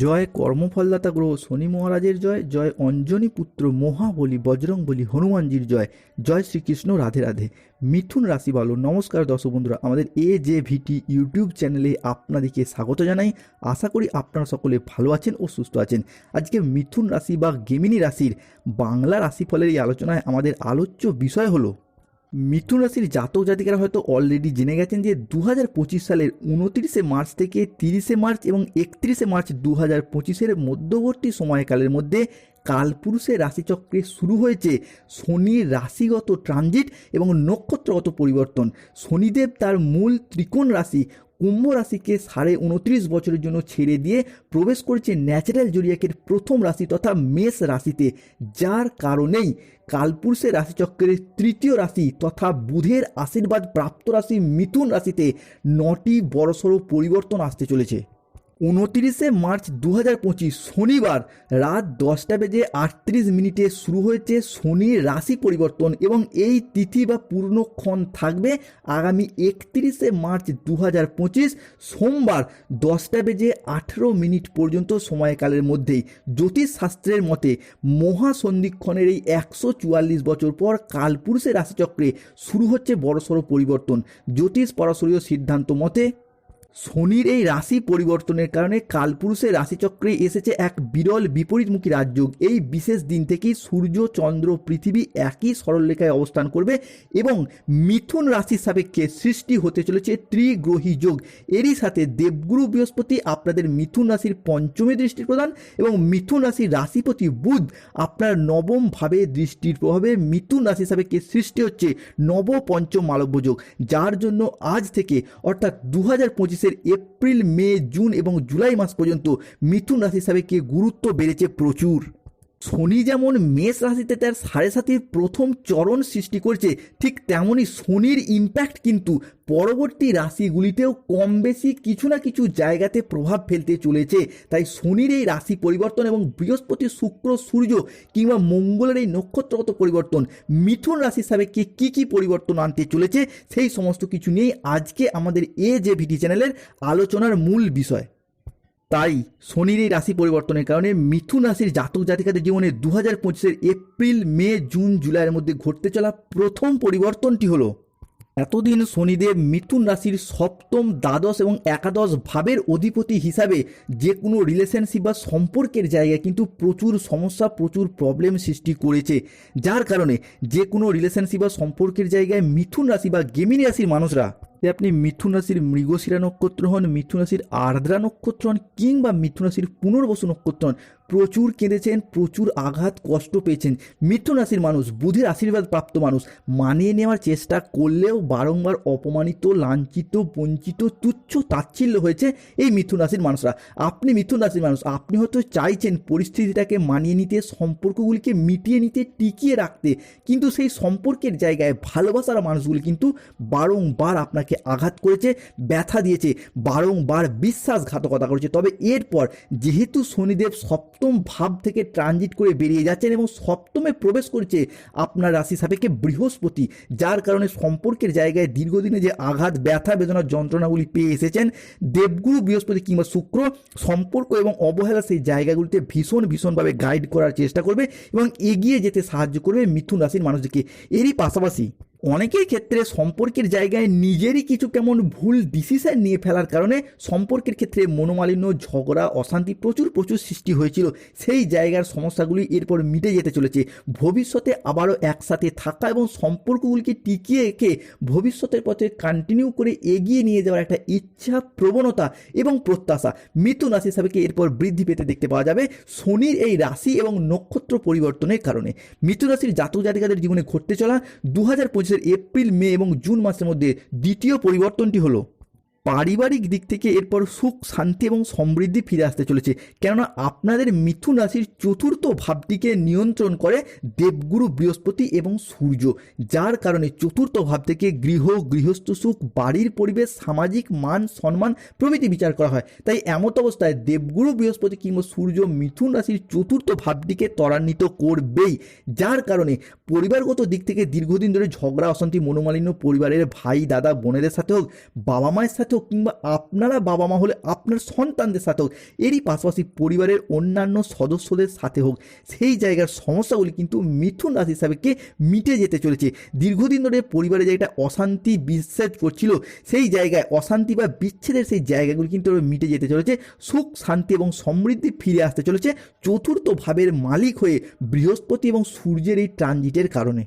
জয় কর্মফলদাতা গ্রহ শনি মহারাজের জয় জয় অঞ্জনী পুত্র মহাবলী বজরং বলি হনুমানজির জয় জয় শ্রীকৃষ্ণ রাধে রাধে। মিথুন রাশি ভালো নমস্কার দর্শক বন্ধুরা, আমাদের এ জে ভিটি ইউটিউব চ্যানেলে আপনাদেরকে স্বাগত জানাই। আশা করি আপনারা সকলে ভালো আছেন ও সুস্থ আছেন। আজকে মিথুন রাশি বা গেমিনী রাশির বাংলা রাশিফলের এই আলোচনায় আমাদের আলোচ্য বিষয় হলো মিথুন রাশির জাতক জাতিকারা হয়তো অলরেডি জেনে গেছেন যে দু হাজার পঁচিশ সালের উনত্রিশে মার্চ থেকে তিরিশে মার্চ এবং একত্রিশে মার্চ দু হাজার পঁচিশের মধ্যবর্তী সময়কালের মধ্যে কালপুরুষের রাশিচক্রে শুরু হয়েছে শনির রাশিগত ট্রানজিট এবং নক্ষত্রগত পরিবর্তন। শনিদেব তার মূল ত্রিকোণ রাশি কুম্ভ রাশিকে সাড়ে উনত্রিশ বছরের জন্য ছেড়ে দিয়ে প্রবেশ করেছে ন্যাচারাল জোরিয়াকের প্রথম রাশি তথা মেষ রাশিতে, যার কারণেই কালপুরুষের রাশিচক্রের তৃতীয় রাশি তথা বুধের আশীর্বাদ প্রাপ্ত রাশি মিথুন রাশিতে নটি বড়সড় পরিবর্তন আসতে চলেছে। উনতিরিশে মার্চ দু হাজার পঁচিশ শনিবার রাত দশটা বেজে আটত্রিশ মিনিটে শুরু হয়েছে শনির রাশি পরিবর্তন এবং এই তিথি বা পূর্ণক্ষণ থাকবে আগামী একত্রিশে মার্চ দু হাজার পঁচিশ সোমবার দশটা বেজে আঠেরো মিনিট পর্যন্ত সময়কালের মধ্যেই। জ্যোতিষশাস্ত্রের মতে মহাসন্ধিক্ষণের এই একশো চুয়াল্লিশ বছর পর কালপুরুষের রাশিচক্রে শুরু হচ্ছে বড়সড় পরিবর্তন। জ্যোতিষ পরাশরীয় সিদ্ধান্ত মতে শনির এই রাশি পরিবর্তনের কারণে কালপুরুষের রাশিচক্রে এসেছে এক বিরল বিপরীতমুখী রাজযোগ। এই বিশেষ দিন থেকেই সূর্য, চন্দ্র, পৃথিবী একই সরলরেখায় অবস্থান করবে এবং মিথুন রাশির সাপেক্ষে সৃষ্টি হতে চলেছে ত্রিগ্রহী যোগ। এরই সাথে দেবগুরু বৃহস্পতি আপনাদের মিথুন রাশির পঞ্চমী দৃষ্টির প্রদান এবং মিথুন রাশির রাশিপতি বুধ আপনার নবম ভাবে দৃষ্টির প্রভাবে মিথুন রাশি সাপেক্ষে সৃষ্টি হচ্ছে নব পঞ্চম মালব্য যোগ। যার জন্য আজ থেকে, অর্থাৎ দু হাজার পঁচিশ পঁচিশের এপ্রিল মে জুন এবং জুলাই মাস পর্যন্ত মিথুন রাশি সাপেক্ষে গুরুত্ব বেড়েছে প্রচুর। শনি যেমন মেষ রাশিতে তার সাড়ে সাতির প্রথম চরণ সৃষ্টি করছে, ঠিক তেমনই শনির ইম্প্যাক্ট কিন্তু পরবর্তী রাশিগুলিতেও কম বেশি কিছু না কিছু জায়গাতে প্রভাব ফেলতে চলেছে। তাই শনির এই রাশি পরিবর্তন এবং বৃহস্পতি শুক্র সূর্য কিংবা মঙ্গলের এই নক্ষত্রগত পরিবর্তন, মিথুন রাশির সাপেক্ষে কী কী পরিবর্তন আনতে চলেছে, সেই সমস্ত কিছু নিয়েই আজকে আমাদের এ যে ভিডি চ্যানেলের আলোচনার মূল বিষয়। তাই শনির এই রাশি পরিবর্তনের কারণে মিথুন রাশির জাতক জাতিকাদের জীবনে দু হাজার পঁচিশের এপ্রিল, মে, জুন, জুলাইয়ের মধ্যে ঘটতে চলা প্রথম পরিবর্তনটি হলো, এতদিন শনিদেব মিথুন রাশির সপ্তম, দ্বাদশ এবং একাদশ ভাবের অধিপতি হিসাবে যে কোনো রিলেশনশিপ বা সম্পর্কের জায়গায় কিন্তু প্রচুর সমস্যা, প্রচুর প্রবলেম সৃষ্টি করেছে। যার কারণে যে কোনো রিলেশনশিপ বা সম্পর্কের জায়গায় মিথুন রাশি বা গেমিনী রাশির মানুষরা যে আপনি মিথুন রাশির মৃগশিরা নক্ষত্র হন, মিথুন রাশির আর্দ্রা নক্ষত্র হন, কিংবা মিথুন রাশির পুনর্বসু নক্ষত্র হন, প্রচুর কেঁদেছেন, প্রচুর আঘাত, কষ্ট পেয়েছেন। মিথুন রাশির মানুষ, বুধের আশীর্বাদ প্রাপ্ত মানুষ, মানিয়ে নেওয়ার চেষ্টা করলেও বারংবার অপমানিত, লাঞ্ছিত, বঞ্চিত, তুচ্ছ, তাচ্ছিল্য হয়েছে এই মিথুন রাশির মানুষরা। আপনি মিথুন রাশির মানুষ, আপনি হয়তো চাইছেন পরিস্থিতিটাকে মানিয়ে নিতে, সম্পর্কগুলিকে মিটিয়ে নিতে, টিকিয়ে রাখতে, কিন্তু সেই সম্পর্কের জায়গায় ভালোবাসার মানুষগুলি কিন্তু বারংবার আপনাকে আঘাত করেছে, ব্যথা দিয়েছে, বারংবার বিশ্বাসঘাতকতা করেছে। তবে এরপর যেহেতু শনিদেব সপ্তম ভাব থেকে ট্রানজিট করে বেরিয়ে যাচ্ছেন এবং সপ্তমে প্রবেশ করেছে আপনার রাশি সাপেক্ষে বৃহস্পতি, যার কারণে সম্পর্কের জায়গায় দীর্ঘদিনে যে আঘাত, ব্যথা, বেদনার যন্ত্রণাগুলি পেয়ে এসেছেন দেবগুরু, বৃহস্পতি কিংবা শুক্র, সম্পর্ক এবং অবহেলা সেই জায়গাগুলিতে ভীষণ, ভীষণভাবে গাইড করার চেষ্টা করবে এবং এগিয়ে যেতে সাহায্য করবে মিথুন রাশির মানুষদেরকে। এরই পাশাপাশি অনেকের ক্ষেত্রে সম্পর্কের জায়গায় নিজেরই কিছু কেমন ভুল ডিসিশন নিয়ে ফেলার কারণে সম্পর্কের ক্ষেত্রে মনোমালিন্য, ঝগড়া, অশান্তি প্রচুর প্রচুর সৃষ্টি হয়েছিল। সেই জায়গার সমস্যাগুলি এরপর মিটে যেতে চলেছে। ভবিষ্যতে আবারও একসাথে থাকা এবং সম্পর্কগুলিকে টিকিয়ে রেখে ভবিষ্যতের পথে কন্টিনিউ করে এগিয়ে নিয়ে যাওয়ার একটা ইচ্ছা, প্রবণতা এবং প্রত্যাশা মিথুন রাশি হিসাবে এরপর বৃদ্ধি পেতে দেখতে পাওয়া যাবে শনির এই রাশি এবং নক্ষত্র পরিবর্তনের কারণে। মিথুন রাশির জাতক জাতিকাদের জীবনে ঘটতে চলা দু হাজার পঁচিশের এপ্রিল মে এবং জুন মাসের মধ্যে দ্বিতীয় পরিবর্তনটি হলো। পারিবারিক দিক থেকে এরপর সুখ, শান্তি এবং সমৃদ্ধি ফিরে আসতে চলেছে। কেননা আপনাদের মিথুন রাশির চতুর্থ ভাবটিকে নিয়ন্ত্রণ করে দেবগুরু বৃহস্পতি এবং সূর্য, যার কারণে চতুর্থ ভাব থেকে গৃহ, গৃহস্থ সুখ, বাড়ির পরিবেশ, সামাজিক মান, সম্মান প্রভৃতি বিচার করা হয়। তাই এমত অবস্থায় দেবগুরু বৃহস্পতি কিংবা সূর্য মিথুন রাশির চতুর্থ ভাবটিকে ত্বরান্বিত করবেই, যার কারণে পরিবারগত দিক থেকে দীর্ঘদিন ধরে ঝগড়া, অশান্তি, মনোমালিন্য পরিবারের ভাই, দাদা, বোনেদের সাথে হোক বাবা মায়ের সাথে সাথে হোক কিংবা আপনারা বাবা মা হলে আপনার সন্তানদের সাথে হোক, এরই পাশাপাশি পরিবারের অন্যান্য সদস্যদের সাথে হোক, সেই জায়গার সমস্যাগুলি কিন্তু মিথুন রাশি হিসাবেকে মিটে যেতে চলেছে। দীর্ঘদিন ধরে পরিবারে যে একটা অশান্তি বিশ্বাস করছিল, সেই জায়গায় অশান্তি বা বিচ্ছেদের সেই জায়গাগুলি কিন্তু মিটে যেতে চলেছে, সুখ, শান্তি এবং সমৃদ্ধি ফিরে আসতে চলেছে, চতুর্থ ভাবের মালিক হয়ে বৃহস্পতি এবং সূর্যের এই ট্রানজিটের কারণে।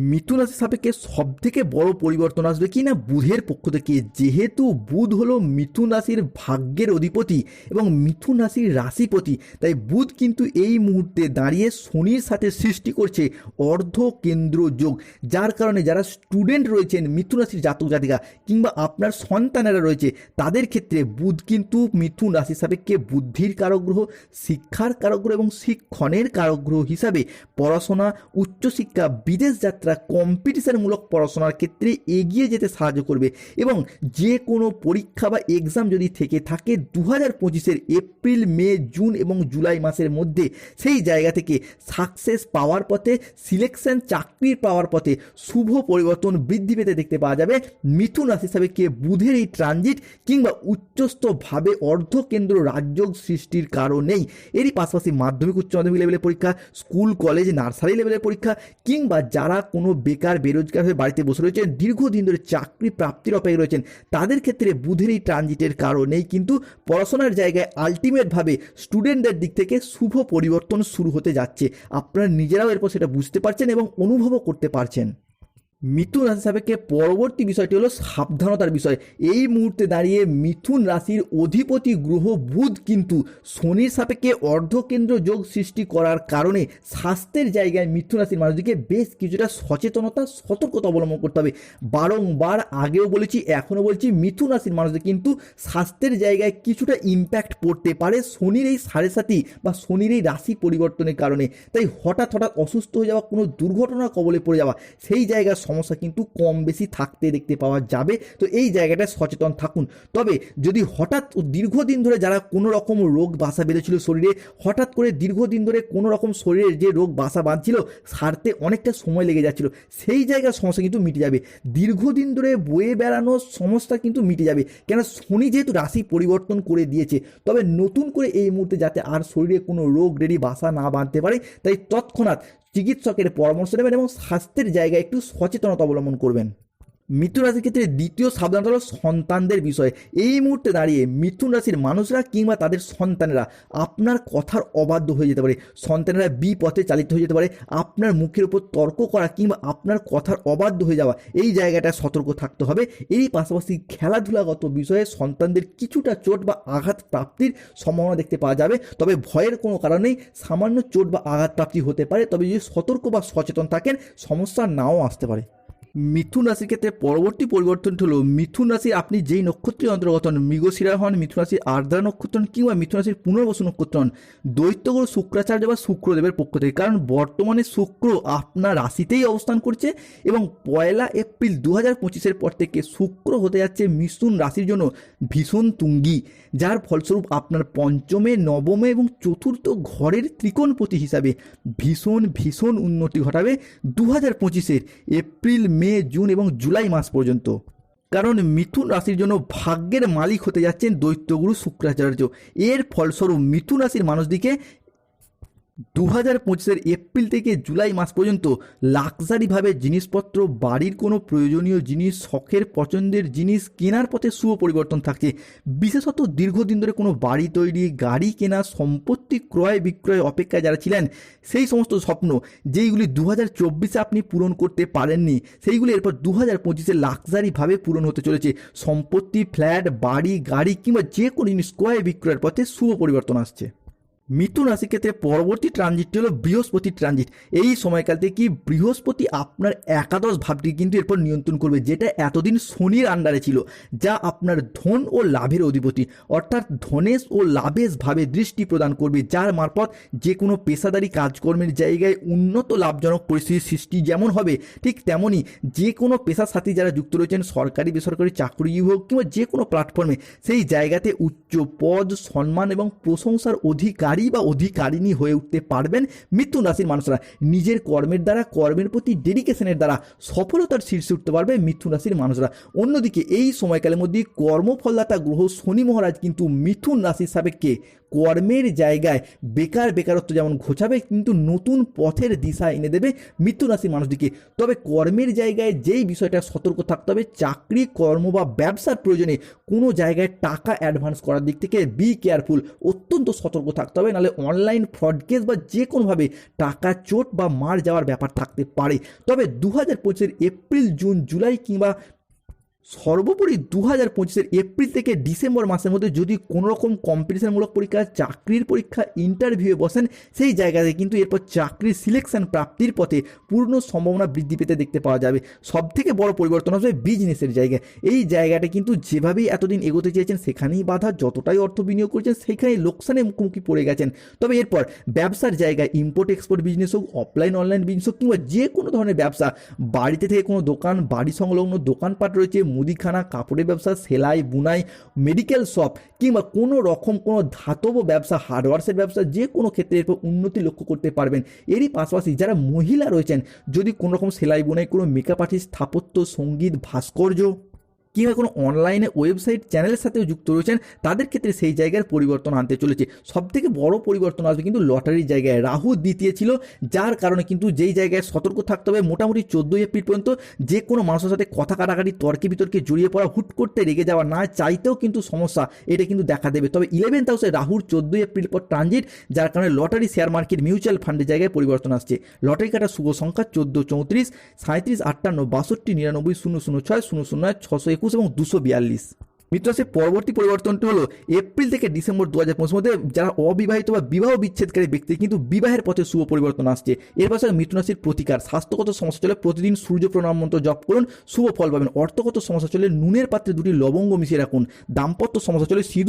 মিথুন রাশি সাপেক্ষে সব থেকে বড় পরিবর্তন আসবে কি না? বুধের পক্ষ থেকে। যেহেতু বুধ হলো মিথুন রাশির ভাগ্যের অধিপতি এবং মিথুন রাশির রাশিপতি, তাই বুধ কিন্তু এই মুহূর্তে দাঁড়িয়ে শনির সাথে সৃষ্টি করছে অর্ধ কেন্দ্র যোগ, যার কারণে যারা স্টুডেন্ট রয়েছেন, মিথুন রাশির জাতক জাতিকা কিংবা আপনার সন্তানেরা রয়েছে, তাদের ক্ষেত্রে বুধ কিন্তু মিথুন রাশি সাপেক্ষে বুদ্ধির কারগ্রহ শিক্ষার কারক গ্রহ এবং শিক্ষণের কারগ্রহ হিসাবে পড়াশোনা, উচ্চশিক্ষা, বিদেশ যাত্রা কম্পিটিশনমূলক পড়াশোনার ক্ষেত্রে এগিয়ে যেতে সাহায্য করবে এবং যে কোনো পরীক্ষা বা এক্সাম যদি থেকে থাকে দু হাজার পঁচিশের এপ্রিল, মে, জুন এবং জুলাই মাসের মধ্যে সেই জায়গা থেকে সাকসেস পাওয়ার পথে সিলেকশন চাকরির পাওয়ার পথে শুভ পরিবর্তন বৃদ্ধি পেতে দেখতে পাওয়া যাবে। মিথুন রাশি হিসাবে কে বুধের এই ট্রানজিট কিংবা উচ্চস্থভাবে অর্ধকেন্দ্র রাজযোগ সৃষ্টির কারণেই এরই পাশাপাশি মাধ্যমিক, উচ্চ মাধ্যমিক লেভেলের পরীক্ষা স্কুল কলেজ নার্সারি লেভেলের পরীক্ষা কিংবা যারা কোনো বেকার, বেরোজগার হয়ে বাড়িতে বসে রয়েছেন, দীর্ঘদিন ধরে চাকরি প্রাপ্তির অপেক্ষায় রয়েছেন, তাদের ক্ষেত্রে বুধের এই ট্রানজিটের কারণেই কিন্তু পড়াশোনার জায়গায় আলটিমেটভাবে স্টুডেন্টদের দিক থেকে শুভ পরিবর্তন শুরু হতে যাচ্ছে। আপনারা নিজেরাও এরপর সেটা বুঝতে পারছেন এবং অনুভবও করতে পারছেন। মিথুন রাশি সাপেক্ষে পরবর্তী বিষয়টি হলো সাবধানতার বিষয়। এই মুহূর্তে দাঁড়িয়ে মিথুন রাশির অধিপতি গ্রহ বুধ কিন্তু শনির সাপেক্ষে অর্ধকেন্দ্র যোগ সৃষ্টি করার কারণে স্বাস্থ্যের জায়গায় মিথুন রাশির মানুষদেরকে বেশ কিছুটা সচেতনতা, সতর্কতা অবলম্বন করতে হবে। বারংবার আগেও বলেছি, এখনও বলছি, মিথুন রাশির মানুষদের কিন্তু স্বাস্থ্যের জায়গায় কিছুটা ইম্প্যাক্ট পড়তে পারে শনির এই সাড়ে সাতি বা শনির এই রাশি পরিবর্তনের কারণে। তাই হঠাৎ হঠাৎ অসুস্থ হয়ে যাওয়া, কোনো দুর্ঘটনার কবলে পড়ে যাওয়া, সেই জায়গার সমস্যা কিন্তু কম বেশি থাকতে দেখতে পাওয়া যাবে। তো এই জায়গাটায় সচেতন থাকুন। তবে যদি হঠাৎ দীর্ঘদিন ধরে যারা কোনো রকম রোগ বাসা বেঁধেছিল শরীরে, হঠাৎ করে দীর্ঘদিন ধরে কোনো রকম শরীরের যে রোগ বাসা বাঁধছিল, সারতে অনেকটা সময় লেগে যাচ্ছিল, সেই জায়গার সমস্যা কিন্তু মিটে যাবে। দীর্ঘদিন ধরে বয়ে বেড়ানোর সমস্যা কিন্তু মিটে যাবে। কেন শনি যেহেতু রাশি পরিবর্তন করে দিয়েছে, তবে নতুন করে এই মুহূর্তে যাতে আর শরীরে কোনো রোগ রেডি বাসা না বাঁধতে পারে, তাই তৎক্ষণাৎ চিকিৎসকের পরামর্শ নেবেন এবং স্বাস্থ্যের জায়গায় একটু সচেতনতা অবলম্বন করবেন। মিথুন রাশির ক্ষেত্রে দ্বিতীয় সাবধানতা হলো সন্তানদের বিষয়। এই মুহূর্তে দাঁড়িয়ে মিথুন রাশির মানুষরা কিংবা তাদের সন্তানেরা আপনার কথার অবাধ্য হয়ে যেতে পারে। সন্তানেরা বি পথে চালিত হয়ে যেতে পারে। আপনার মুখের উপর তর্ক করা কিংবা আপনার কথার অবাধ্য হয়ে যাওয়া, এই জায়গাটা সতর্ক থাকতে হবে। এরই পাশাপাশি খেলাধুলাগত বিষয়ে সন্তানদের কিছুটা চোট বা আঘাত প্রাপ্তির সম্ভাবনা দেখতে পাওয়া যাবে। তবে ভয়ের কোনো কারণেই সামান্য চোট বা আঘাত প্রাপ্তি হতে পারে। তবে যদি সতর্ক বা সচেতন থাকেন, সমস্যা নাও আসতে পারে। মিথুন রাশির ক্ষেত্রে পরবর্তী পরিবর্তন হলো, মিথুন রাশি আপনি যেই নক্ষত্রের অন্তর্গত হন মৃগশিরা হন, মিথুন রাশির আর্দ্রা নক্ষত্র কিংবা মিথুন রাশির পুনর্বসু নক্ষত্র হন দৈত্যগুরু শুক্রাচার্য বা শুক্রদেবের পক্ষ থেকে। কারণ বর্তমানে শুক্র আপনার রাশিতেই অবস্থান করছে এবং পয়লা এপ্রিল দু হাজার পঁচিশের পর থেকে শুক্র হতে যাচ্ছে মিথুন রাশির জন্য ভীষণ তুঙ্গি, যার ফলস্বরূপ আপনার পঞ্চমে, নবমে এবং চতুর্থ ঘরের ত্রিকোণপতি হিসাবে ভীষণ ভীষণ উন্নতি ঘটাবে দু হাজার পঁচিশের এপ্রিল মে, জুন এবং জুলাই মাস পর্যন্ত। কারণ মিথুন রাশির জন্য ভাগ্যের মালিক হতে যাচ্ছেন দৈত্যগুরু শুক্রাচার্য। এর ফলস্বরূপ মিথুন রাশির মানুষদিকে দু হাজার পঁচিশের এপ্রিল থেকে জুলাই মাস পর্যন্ত লাক্সারিভাবে জিনিসপত্র, বাড়ির কোনো প্রয়োজনীয় জিনিস, শখের, পছন্দের জিনিস কেনার পথে শুভ পরিবর্তন থাকছে বিশেষত দীর্ঘদিন ধরে কোনো বাড়ি তৈরি, গাড়ি কেনা, সম্পত্তি ক্রয় বিক্রয় অপেক্ষায় যারা ছিলেন, সেই সমস্ত স্বপ্ন যেইগুলি দু হাজার চব্বিশে আপনি পূরণ করতে পারেননি, সেইগুলি এরপর দু হাজার পঁচিশে লাক্সারিভাবে পূরণ হতে চলেছে। সম্পত্তি, ফ্ল্যাট, বাড়ি, গাড়ি কিংবা যে কোনো জিনিস ক্রয় বিক্রয়ের পথে শুভ পরিবর্তন আসছে। মিথুন রাশির ক্ষেত্রে পরবর্তী ট্রানজিটটি হলো বৃহস্পতি ট্রানজিট এই সময়কাল থেকে কি বৃহস্পতি আপনার একাদশ ভাবটি কিন্তু এরপর নিয়ন্ত্রণ করবে, যেটা এতদিন শনির আন্ডারে ছিল, যা আপনার ধন ও লাভের অধিপতি। অর্থাৎ ধনেশ ও লাভেশ ভাবে দৃষ্টি প্রদান করবে, যার মারফত যে কোনো পেশাদারি কাজকর্মের জায়গায় উন্নত লাভজনক পরিস্থিতির সৃষ্টি যেমন হবে, ঠিক তেমনই যে কোনো পেশার সাথে যারা যুক্ত রয়েছেন, সরকারি, বেসরকারি, চাকরি হোক কিংবা যে কোনো প্ল্যাটফর্মে সেই জায়গাতে উচ্চ পদ, সম্মান এবং প্রশংসার অধিকারী অধিকারী বা অধিকারিণী হয়ে উঠতে পারবেন মিথুন রাশির মানুষরা। নিজের কর্মের দ্বারা, কর্মের প্রতি ডেডিকেশনের দ্বারা সফলতার শীর্ষে উঠতে পারবে মিথুন রাশির মানুষরা। অন্যদিকে এই সময়কালের মধ্যে কর্মফলদাতা গ্রহ শনি মহারাজ কিন্তু মিথুন রাশির সাপেক্ষে কর্মের জায়গায় বেকার বেকারত্ব যেমন ঘোচাবে, কিন্তু নতুন পথের দিশা এনে দেবে মৃত্যু রাশির মানুষটিকে। তবে কর্মের জায়গায় যেই বিষয়টা সতর্ক থাকতে হবে, চাকরি, কর্ম বা ব্যবসার প্রয়োজনে কোনো জায়গায় টাকা অ্যাডভান্স করার দিক থেকে বি কেয়ারফুল অত্যন্ত সতর্ক থাকতে হবে। নাহলে অনলাইন ফ্রড কেস বা যে কোনোভাবে টাকা চোট বা মার যাওয়ার ব্যাপার থাকতে পারে। তবে দু হাজার এপ্রিল, জুন, জুলাই কিংবা সর্বোপরি দু হাজার পঁচিশের এপ্রিল থেকে ডিসেম্বর মাসের মধ্যে যদি কোনো রকম কম্পিটিশনমূলক পরীক্ষা, চাকরির পরীক্ষা ইন্টারভিউয়ে বসেন, সেই জায়গাতে কিন্তু এরপর চাকরির সিলেকশন প্রাপ্তির পথে পূর্ণ সম্ভাবনা বৃদ্ধি পেতে দেখতে পাওয়া যাবে। সব থেকে বড় পরিবর্তন হবে বিজনেসের জায়গায় এই জায়গাটা কিন্তু যেভাবেই এতদিন এগোতে চেয়েছেন, সেখানেই বাধা যতটাই অর্থ বিনিয়োগ করেছেন, সেখানেই লোকসানের মুখোমুখি পড়ে গেছেন। তবে এরপর ব্যবসার জায়গায় ইম্পোর্ট এক্সপোর্ট বিজনেস হোক অফলাইন অনলাইন বিজনেস হোক, কিংবা যে কোনো ধরনের ব্যবসা, বাড়িতে থেকে কোনো দোকান, বাড়ি সংলগ্ন দোকানপাট রয়েছে মুদিখানা, কাপড়ের ব্যবসা, সেলাই, বুনাই মেডিকেল শপ কিংবা কোনো রকম কোনো ধাতব ব্যবসা হার্ডওয়ার্সের ব্যবসা, যে কোনো ক্ষেত্রে এরপর উন্নতি লক্ষ্য করতে পারবেন। এরই পাশাপাশি যারা মহিলা রয়েছেন, যদি কোনো রকম সেলাই, বুনাই, কোনো মেকআপ আর্টিস্ট স্থাপত্য, সংগীত, ভাস্কর্য কিংবা কোনো অনলাইনে ওয়েবসাইট চ্যানেলের সাথেও যুক্ত রয়েছেন, তাদের ক্ষেত্রে সেই জায়গার পরিবর্তন আনতে চলেছে। সব থেকে বড় পরিবর্তন আসবে কিন্তু লটারির জায়গায়। রাহু দ্বিতীয় ছিল, যার কারণে কিন্তু যেই জায়গায় সতর্ক থাকতে হবে, মোটামুটি চোদ্দোই এপ্রিল পর্যন্ত যে কোনো মানুষের সাথে কথা কাটাকাটি, তর্কে বিতর্কে জড়িয়ে পড়া, হুট করতে রেগে যাওয়া না চাইতেও কিন্তু সমস্যা, এটা কিন্তু দেখা দেবে। তবে ইলেভেন্থ হাউসে রাহুর চোদ্দোই এপ্রিল পর ট্রানজিট যার কারণে লটারি শেয়ার মার্কেট মিউচুয়াল ফান্ডের জায়গায় পরিবর্তন আসছে। লটারি কাটার শুভ সংখ্যা চোদ্দ চৌত্রিশ সাঁত্রিশ আটান্ন, বাষট্টি, নিরানব্বই, শূন্য শূন্য, ছয়, শূন্য শূন্য ছশো একুশ এবং দুশো বিয়াল্লিশ। মিত্রাসের পরবর্তী পরিবর্তনটি হলো এপ্রিল থেকে ডিসেম্বর দু হাজার পঁচিশ মধ্যে যারা অবিবাহিত বা বিবাহ বিচ্ছেদকারী ব্যক্তি, কিন্তু বিবাহের পথে শুভ পরিবর্তন আসছে। এর পাশে মিত্র রাশির প্রতিকার, স্বাস্থ্যগত সমস্যা চলে প্রতিদিন সূর্য প্রণাম মন্ত্র জপ করুন, শুভ ফল পাবেন। অর্থগত সমস্যা চলে নুনের পাত্রে দুটি লবঙ্গ মিশিয়ে রাখুন। দাম্পত্য সমস্যা চলে সিঁদুর